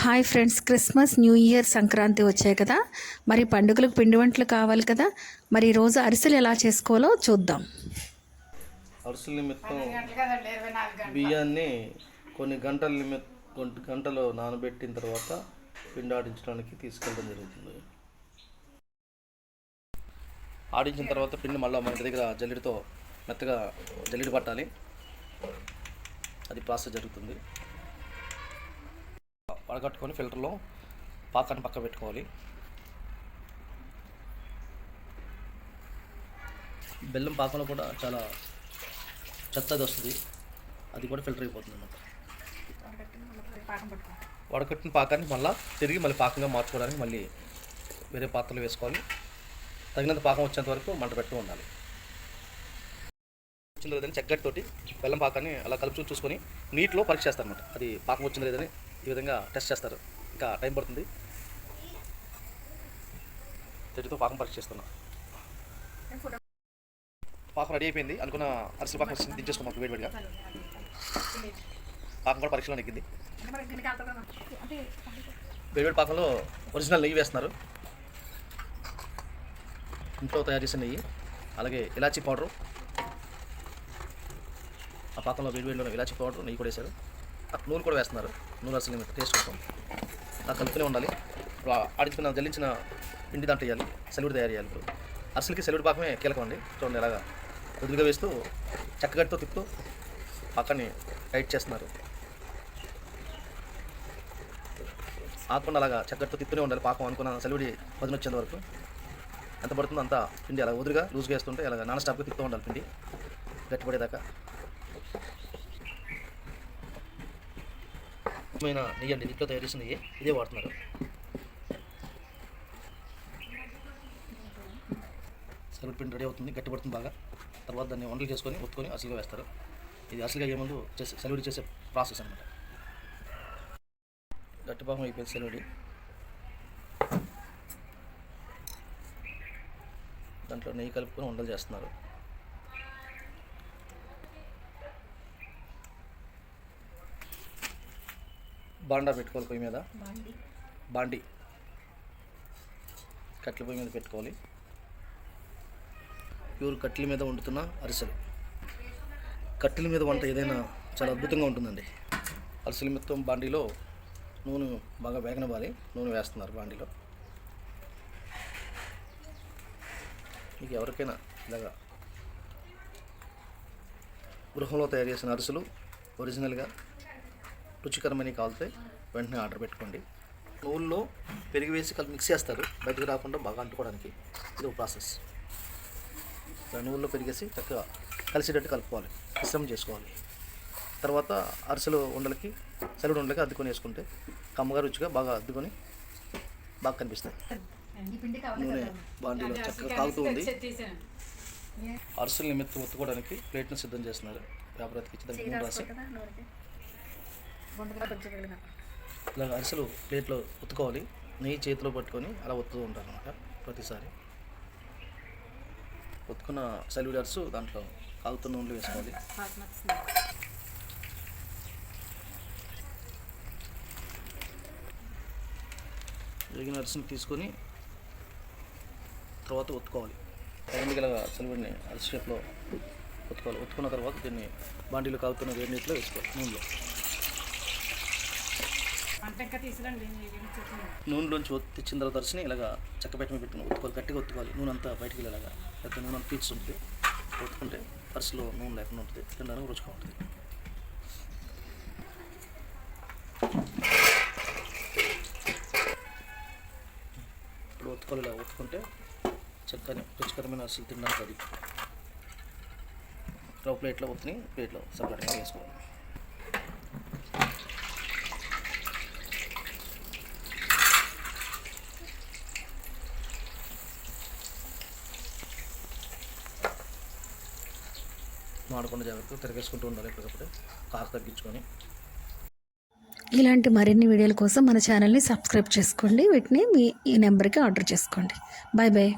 Hi friends Christmas new year Sankranti వచ్చాయి కదా. మరి పండుగలకు పిండి వంటలు కావాలి కదా. మరి రోజు అరిసెలు ఎలా చేసుకోవాలో చూద్దాం. అరిసెల నిమిత్తం బియ్యాన్ని కొన్ని గంటల నిమిత్తం కొన్ని గంటలు నానబెట్టిన తర్వాత పిండి ఆడించడానికి తీసుకెళ్ళడం జరుగుతుంది. ఆడించిన తర్వాత పిండి మళ్ళీ మన దగ్గర జల్లెడతో మెత్తగా జల్లెడ పట్టాలి. అది ప్రాసెస్ జరుగుతుంది. వడగట్టుకొని ఫిల్టర్లో పాకాన్ని పక్క పెట్టుకోవాలి. బెల్లం పాకంలో కూడా చాలా చెత్తది వస్తుంది. అది కూడా ఫిల్టర్ అయిపోతుంది అన్నమాట. వడకట్టిన పాకాన్ని మళ్ళీ తిరిగి మళ్ళీ పాకంగా మార్చుకోవడానికి మళ్ళీ వేరే పాత్రలు వేసుకోవాలి. తగినంత పాకం వచ్చేంత వరకు మంట పెట్టు ఉండాలి. వచ్చిందో లేదని చెగ్గటితోటి బెల్లం పాకాన్ని అలా కలుపుచూ చూసుకొని నీటిలో పరీక్ష చేస్తారు అనమాట అది పాకం వచ్చిందో లేదని ఈ విధంగా టెస్ట్ చేస్తారు. ఇంకా టైం పడుతుంది. తెటితో పాకం పరీక్ష చేస్తున్నాను పాకం రెడీ అయిపోయింది. అనుకున్న అరిసి పాకం వచ్చింది. దించేసుకున్నాం వేడివేడిగా పాకం కూడా పరీక్షలో నెగ్గింది. వేడివేడి పాకంలో ఒరిజినల్ నెయ్యి వేస్తున్నారు. ఇంట్లో తయారు చేసిన నెయ్యి అలాగే ఇలాచీ పౌడరు. ఆ పాకంలో వేడివేడిలో ఇలాచీ పౌడర్ నెయ్యి కూడా వేశారు. నూనె కూడా వేస్తున్నారు. నూనె అసలు టేస్ట్ కోసం. అలా కలుపుతూనే ఉండాలి. ఇప్పుడు ఆ ఆడించుకున్న జల్లించిన పిండి దాంట్లో వేయాలి. సెలవుడు తయారు చేయాలి ఇప్పుడు. అసలుకి సెలవుడు పాకమే కీలకం అండి. చూడండి ఎలాగా కొద్దిగా వేస్తూ చక్కగడితో తిప్పుతూ పాకాన్ని టైట్ చేస్తున్నారు. ఆకుండా అలాగా చక్కటితో తిప్పుతూనే ఉండాలి. పాకం అనుకున్న సెలవుడి వదిన వచ్చేంత వరకు. ఎంత పడుతుందో అంత పిండి అలా వదిలిగా లూజ్గా వేస్తుంటే అలాగా నాన్ స్టాప్గా తిప్పుతూ ఉండాలి పిండి. గట్టిపడేదాకా. ముఖ్యమైన నెయ్యి అండి ఇంట్లో తయారు చేసిన నెయ్యి. ఇదే వాడుతున్నారు. సెలవు పిండి రెడీ అవుతుంది గట్టి పడుతుంది బాగా. తర్వాత దాన్ని వంటలు చేసుకొని ఒత్తుకొని అసలుగా వేస్తారు. ఇది అసలుగా అయ్యే ముందు చేసే సెలవిడి చేసే ప్రాసెస్ అనమాట గట్టిపాకం అయిపోయింది సెలవిడి దాంట్లో నెయ్యి కలుపుకొని వంటలు చేస్తున్నారు. బాండా పెట్టుకోవాలి పొయ్యి మీద? బాండి. కట్టెల పొయ్యి మీద పెట్టుకోవాలి. ప్యూర్ కట్టెల మీద వండుతున్న అరిసెలు. కట్టెల మీద వంట ఏదైనా చాలా అద్భుతంగా ఉంటుందండి. అరిసెల మొత్తం బాండీలో నూనె బాగా వేగనవ్వాలి. నూనె వేస్తున్నారు బాండీలో. మీకు ఎవరికైనా ఇలాగా గృహంలో తయారు చేసిన అరిసెలు ఒరిజినల్గా రుచికరమైన కావాలితే వెంటనే ఆర్డర్ పెట్టుకోండి. నూనెలో పెరిగి వేసి కలిపి మిక్స్ చేస్తారు. బయటకు రాకుండా బాగా అంటుకోవడానికి ఇది ఒక ప్రాసెస్. నూనెలో పెరిగేసి చక్కగా కలిసేటట్టు కలుపుకోవాలి. మిశ్రమం చేసుకోవాలి. తర్వాత అరిసెలు ఉండలకి సెలవుడు ఉండలకి అద్దుకొని వేసుకుంటే కమ్మగా రుచిగా బాగా అద్దుకొని బాగా కనిపిస్తాయి. నూనె బాండీలో చక్కగా కాగుతూ ఉంది. అరిసెల నిమిత్తం ఒత్తుకోవడానికి ప్లేట్ను సిద్ధం చేస్తున్నారు. వ్యాపారానికి ఇచ్చి దానికి రాసి. ఇలా అరిసెలు ప్లేట్లో ఉత్తుకోవాలి నెయ్యి చేతిలో పట్టుకొని అలా ఒత్తుతూ ఉంటారు అనమాట ప్రతిసారి. ఒత్తుకున్న సెలవుడి అరుసు దాంట్లో కాగుతున్న నూనెలు వేసుకోవాలి. వేగిన అరిసిని తీసుకొని తర్వాత ఒత్తుకోవాలి. రెండు గల సెలవుడిని అరిసి షేప్లో ఒత్తుకోవాలి. ఒత్తుకున్న తర్వాత దీన్ని బాండీలో కాగుతున్న వేడి నీటిలో వేసుకోవాలి నూనెలో. నూనెలోంచి తెచ్చిన తర్వాత దర్శనం ఇలాగా చెక్క పెట్టి మీద పెట్టుకుని ఒత్తుకోవాలి గట్టిగా ఒత్తుకోవాలి. నూనె అంతా బయటికి వెళ్ళేలాగా లేకపోతే నూనె పీచు ఉంటుంది ఒత్తుకుంటే పర్సులో నూనె లేకుండా ఉంటుంది. తినడానికి రుచిగా ఉంటుంది. ఇప్పుడు ఒత్తుకోవాలి ఇలా ఒత్తుకుంటే చక్కని రుచికరమైన అసలు తినడానికి అది. రవ్వ ప్లేట్లో ఒత్తుని ప్లేట్లో సపరేట్గా వేసుకోవాలి. మాడకుండా జాగ్రత్తగా తిరగేసుకుంటూ ఉండాలి ఎప్పటికప్పుడు. కాకు తగ్గించుకొని. ఇలాంటి మరిన్ని వీడియోల కోసం మన ఛానల్ని సబ్స్క్రైబ్ చేసుకోండి. వీటిని మీ ఈ నెంబర్కి ఆర్డర్ చేసుకోండి. Bye bye